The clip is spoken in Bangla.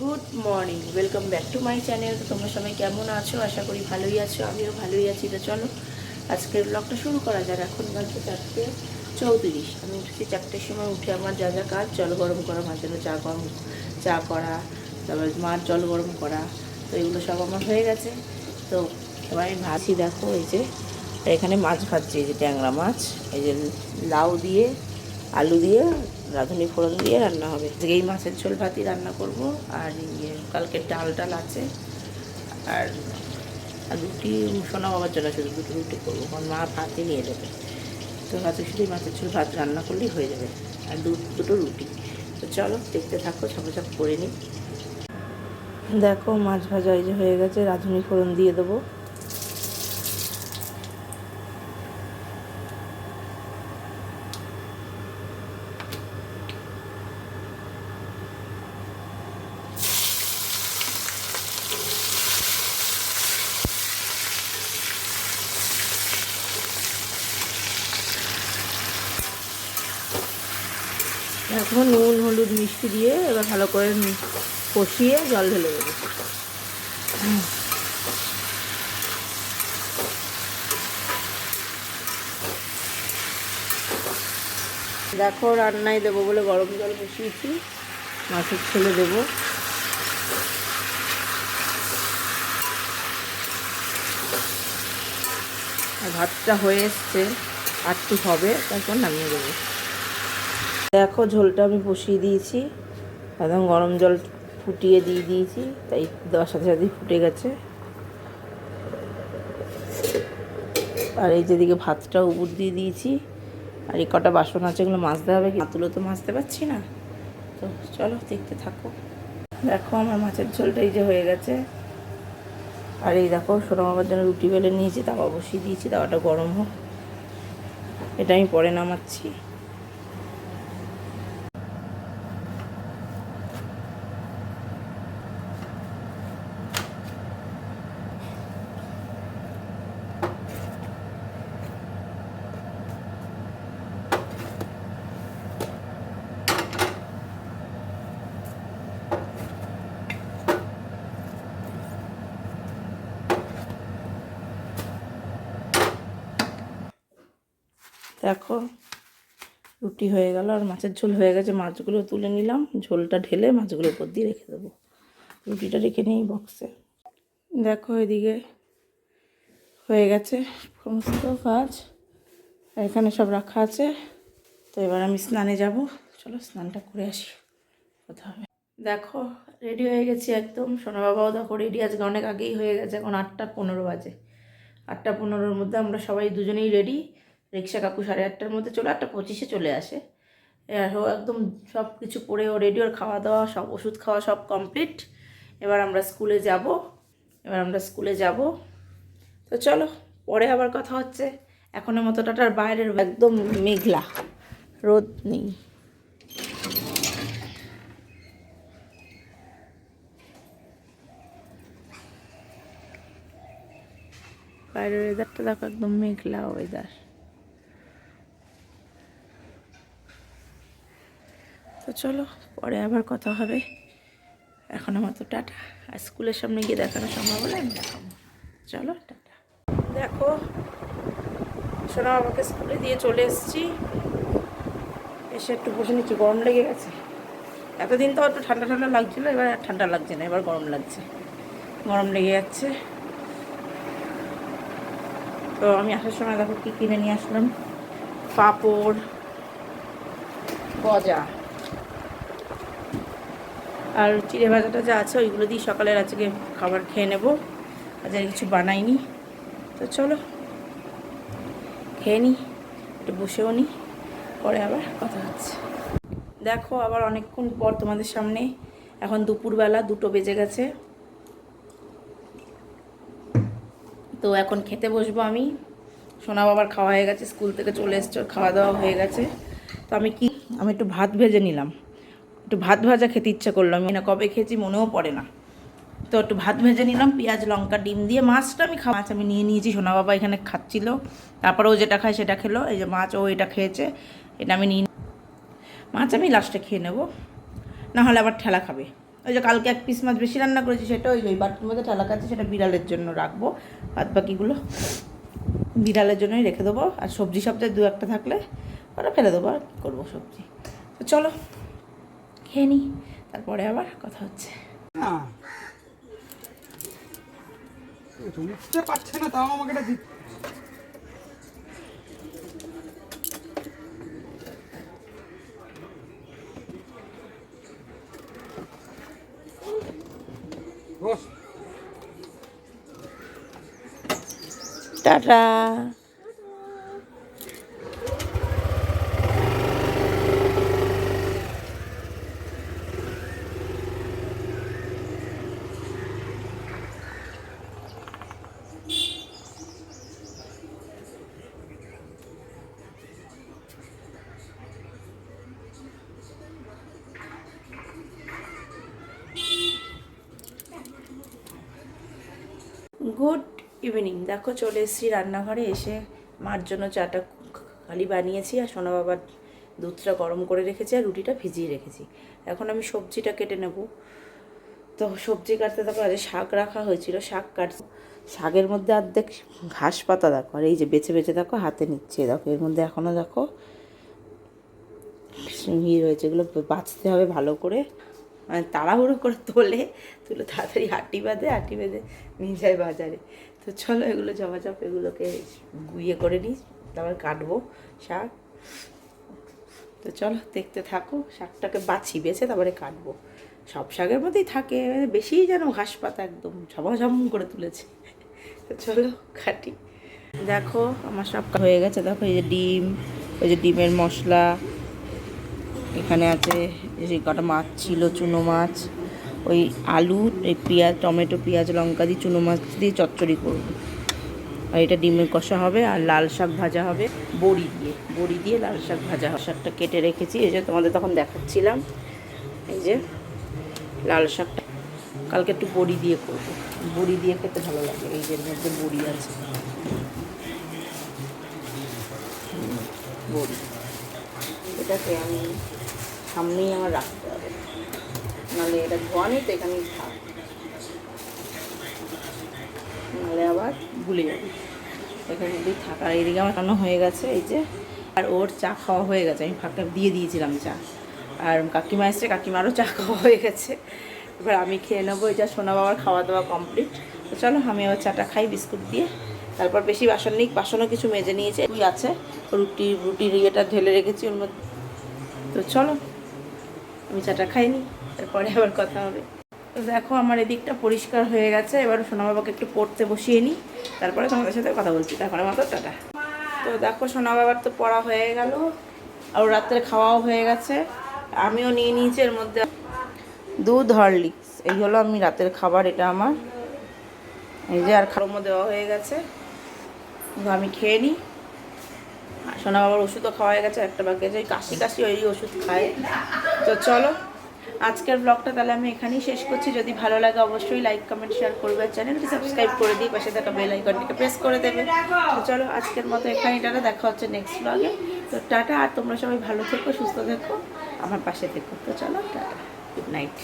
Good morning welcome back to my channel তো তোমরা সবাই কেমন আছো? আশা করি ভালোই আছো, আমিও ভালোই আছি। তো চলো, আজকের ব্লগটা শুরু করা যাক। এখন বাজছে চারটে চৌত্রিশ। আমি উঠেছি চারটের সময়, উঠে আমার যা যা কাজ, জল গরম করা, মাঝে চা গরম, চা করা, তারপরে মার জল গরম করা। তো এগুলো সব আমার হয়ে গেছে। তো এবার আমি ভাজি দেখো, এই যে এখানে মাছ ভাজছি, এই যে ট্যাংরা মাছ, এই যে লাউ দিয়ে আলু দিয়ে, রাঁধুনি ফোড়ন দিয়ে রান্না হবে। এই মাছের ঝোল ভাতই রান্না করব, আর ইয়ে কালকের ডাল টাল আছে, আর রুটি, সোনা বাবার জন্য শুধু দুটো রুটি করব, কারণ মা ভাতই নিয়ে যাবে তো আজকে শুধু মাছের ঝোল ভাত রান্না করলেই হয়ে যাবে, আর দুটো রুটি। তো চলো দেখতে থাকো ঝাপাঝাপ করে নিই। দেখো মাছ ভাজা এই যে হয়ে গেছে, রাঁধুনি ফোড়ন দিয়ে দেবো। এখন নুন, হলুদ, মিষ্টি দিয়ে এবার ভালো করে কষিয়ে জল ঢেলে দেবো। দেখো রান্নায় দেবো বলে গরম জল বসিয়েছি, মাছের ছেলে দেবো। ভাতটা হয়ে এসছে, আর হবে, তারপর নামিয়ে দেবো। দেখো, ঝোলটা আমি বসিয়ে দিয়েছি। একদম গরম জল ফুটিয়ে দিয়ে দিয়েছি, তাই দেওয়ার সাথে সাথেই ফুটে গেছে। আর এই যেদিকে ভাতটা উপর দিয়ে দিয়েছি, আর এই কটা বাসন আছে, এগুলো মাজতে হবে কি? তুলো তো মাজতে পারছি না। তো চলো, দেখতে থাকো। দেখো, আমার মাছের ঝোলটা এই যে হয়ে গেছে। আর এই দেখো, সোনা জন্য রুটি বেলে নিয়েছি, তাওয়া বসিয়ে দিয়েছি, তাওয়াটা গরম হোক। এটা আমি পরে নামাচ্ছি। দেখো, রুটি হয়ে গেল আর মাছের ঝোল হয়ে গেছে। মাছগুলো তুলে নিলাম, ঝোলটা ঢেলে মাছগুলো উপর দিয়ে রেখে দেবো। রুটিটা রেখে নিই বক্সে দেখো এদিকে হয়ে গেছে সমস্ত কাজ। এখানে সব রাখা আছে। তো এবার আমি স্নানে যাব। চলো স্নানটা করে আসি। কথা হবে। দেখো রেডি হয়ে গেছি একদম। সোনা বাবাও দেখো রেডি আজকে অনেক আগেই হয়ে গেছে। এখন আটটা পনেরো বাজে। আটটা পনেরোর মধ্যে আমরা সবাই দুজনেই রেডি রিক্সা কাকু সাড়ে আটটার মধ্যে চলে, আটটা পঁচিশে চলে আসে। ও একদম সব কিছু পরে ও রেডি ওর খাওয়া দাওয়া, সব ওষুধ খাওয়া সব কমপ্লিট এবার আমরা স্কুলে যাব। এবার আমরা স্কুলে যাব। তো চলো, পরে আবার কথা হচ্ছে। এখনের মতো টাটার বাইরের একদম মেঘলা, রোদ নেই। বাইরের ওয়েদারটা দেখো একদম মেঘলা ওয়েদার চলো, পরে আবার কথা হবে। এখন আমার তো টাটা। আর স্কুলের সামনে গিয়ে দেখানো সম্ভব হলে আমি দেখাবো। চলো, টাটা। দেখো, সোনা বাবাকে স্কুলে দিয়ে চলে এসেছি। এসে একটু বসে নিচ্ছি, গরম লেগে গেছে। এতদিন তো একটু ঠান্ডা ঠান্ডা লাগছিল, এবার আর ঠান্ডা লাগছে না, এবার গরম লাগছে। গরম লেগে যাচ্ছে। তো আমি আসার সময় দেখো কী কিনে নিয়ে আসলাম। পাঁপড়, গজা। আর চিড়ে ভাজাটা যা আছে ওইগুলো দিয়ে সকালের আজকে খাবার খেয়ে নেব। আজ আর কিছু বানাইনি। তো চলো, খেয়ে নিই একটু বসেও নিই পরে আবার কথা হচ্ছে। দেখো, আবার অনেকক্ষণ পর তোমাদের সামনে এখন দুপুরবেলা দুটো বেজে গেছে। তো এখন খেতে বসবো আমি। সোনা বাবার খাওয়া হয়ে গেছে, স্কুল থেকে চলে এসছে খাওয়া দাওয়া হয়ে গেছে। তো আমি কি, আমি একটু ভাত ভেজে নিলাম। একটু ভাত ভাজা খেতে ইচ্ছা করল। আমি না কবে খেয়েছি মনেও পড়ে না। তো একটু ভাত ভেজে নিলাম, পেঁয়াজ, লঙ্কা, ডিম দিয়ে মাছটা আমি খাওয়া মাছ আমি নিয়ে নিয়েছি, সোনা বাবা এখানে খাচ্ছিল। তারপরে ও যেটা খায় সেটা খেলো, এই যে মাছ ও এটা খেয়েছে, এটা আমি নিয়ে মাছ আমি লাস্টে খেয়ে নেব। নাহলে আবার ঠেলা খাবে। ওই যে কালকে এক পিস মাছ বেশি রান্না করেছি সেটা ওই ওই বাটির মধ্যে ঠালা কাছে সেটা বিড়ালের জন্য রাখব। বাদ বাকিগুলো বিড়ালের জন্যই রেখে দেবো। আর সবজি সপ্তাহে দু একটা থাকলে ওরা ফেলে দেবো, আর করব সবজি। তো চলো। খেয়ে নিই তারপরে আবার কথা হচ্ছে। না। তাও আমাকে এটা টাটা। গুড ইভিনিং দেখো, চলে এসেছি রান্নাঘরে। এসে মার জন্য চাটা খালি বানিয়েছি আর সোনা বাবার দুধটা গরম করে রেখেছি আর রুটিটা ভিজিয়ে রেখেছি। এখন আমি সবজিটা কেটে নেব। তো সবজি কাটতে দেখো আজ শাক রাখা হয়েছিল। শাক কাট শাকের মধ্যে অর্ধেক ঘাস পাতা দেখো, আর এই যে বেছে বেছে দেখো, হাতে নিচ্ছে। দেখো, এর মধ্যে এখনও দেখো ইয়ে রয়েছে, এগুলো বাছতে হবে ভালো করে। মানে তাড়াহুড়ো করে তোলে, তুলে তাড়াতাড়ি হাঁটি বাঁধে, হাঁটি বেঁধে নিয়ে যায় বাজারে। তো চলো এগুলো জমা চাপ এগুলোকে গুইয়ে করে নিই, তারপর কাটবো শাক। তো চলো দেখতে থাকো, শাকটাকে বাছি, বেছে তারপরে কাটবো। সব শাকের মধ্যেই থাকে, বেশিই যেন ঘাস পাতা একদম ঝমাঝম করে তুলেছে। তো চলো কাটি। দেখো আমার সব হয়ে গেছে, দেখো এই যে ডিম, ওই যে ডিমের মশলা, এখানে আছে যে কটা মাছ ছিল, চুনো মাছ, ওই আলু, এই পেঁয়াজ, টমেটো, পেঁয়াজ, লঙ্কা দিয়ে চুনো মাছ দিয়ে চচ্চড়ি করব। আর এটা ডিমের কষা হবে আর লাল শাক ভাজা হবে, বড়ি দিয়ে বড়ি দিয়ে লাল শাক ভাজা হবে। শাকটা কেটে রেখেছি, এই যে তোমাদের তখন দেখাচ্ছিলাম, এই যে লাল শাকটা। কালকে একটু বড়ি দিয়ে করব। বড়ি দিয়ে খেতে ভালো লাগে, এই যে মধ্যে বড়ি আছে। বড়ি। এটাকে আমি সামনেই আমার রাখতে হবে। নাহলে এটা ধোয়া নেই তো এখানেই থাক। নাহলে আবার ভুলে যাবে। এখানে যদি থাকার এদিকে আমার রান্না হয়ে গেছে, এই যে। আর ওর চা খাওয়া হয়ে গেছে, আমি ফাঁকা দিয়ে দিয়েছিলাম চা। আর কাকিমা এসছে, কাকিমারও চা খাওয়া হয়ে গেছে। এবার আমি খেয়ে নেব যা সোনা বাবার খাওয়া দাওয়া কমপ্লিট তো চলো, আমি আবার চাটা খাই বিস্কুট দিয়ে। তারপর বেশি বাসন নেই, বাসনও কিছু মেজে নিয়েছে। আছে, রুটি, রুটির ইয়েটা ঢেলে রেখেছি ওর মধ্যে। তো চলো। আমি চাটা খাইনি, তারপরে আবার কথা হবে। তো দেখো আমার এদিকটা পরিষ্কার হয়ে গেছে, এবার সোনা বাবাকে একটু পড়তে বসিয়ে নিই, তারপরে তোমাদের সাথে কথা বলছি, তারপরে মতো টাটা তো দেখো সোনা বাবার তো পড়া হয়ে গেল, আর রাত্রে খাওয়াও হয়ে গেছে, আমিও নিয়ে নিয়েছি এর মধ্যে দুধ, হরলিক্স, এই হলো আমি রাতের খাবার, এটা আমার। এই যে আর খাওয়ার দেওয়া হয়ে গেছে আমি খেয়ে নিই। সোনা বাবার ওষুধও খাওয়া গেছে, একটা বাকি আছে। ওই কাশি কাশি ওই ওষুধ খায় তো চলো, আজকের ব্লগটা তাহলে আমি এখানেই শেষ করছি। যদি ভালো লাগে অবশ্যই লাইক কমেন্ট শেয়ার করবে চ্যানেলটি সাবস্ক্রাইব করে দিই। পাশে থাকা বেল আইকনটিকে প্রেস করে দেবে। তো চলো, আজকের মতো এখানেই টাটা, দেখা হচ্ছে নেক্সট ব্লগে তো টাটা, আর তোমরা সবাই ভালো থেকো, সুস্থ থেকো, আমার পাশে থেকো। তো চলো, টাটা গুড নাইট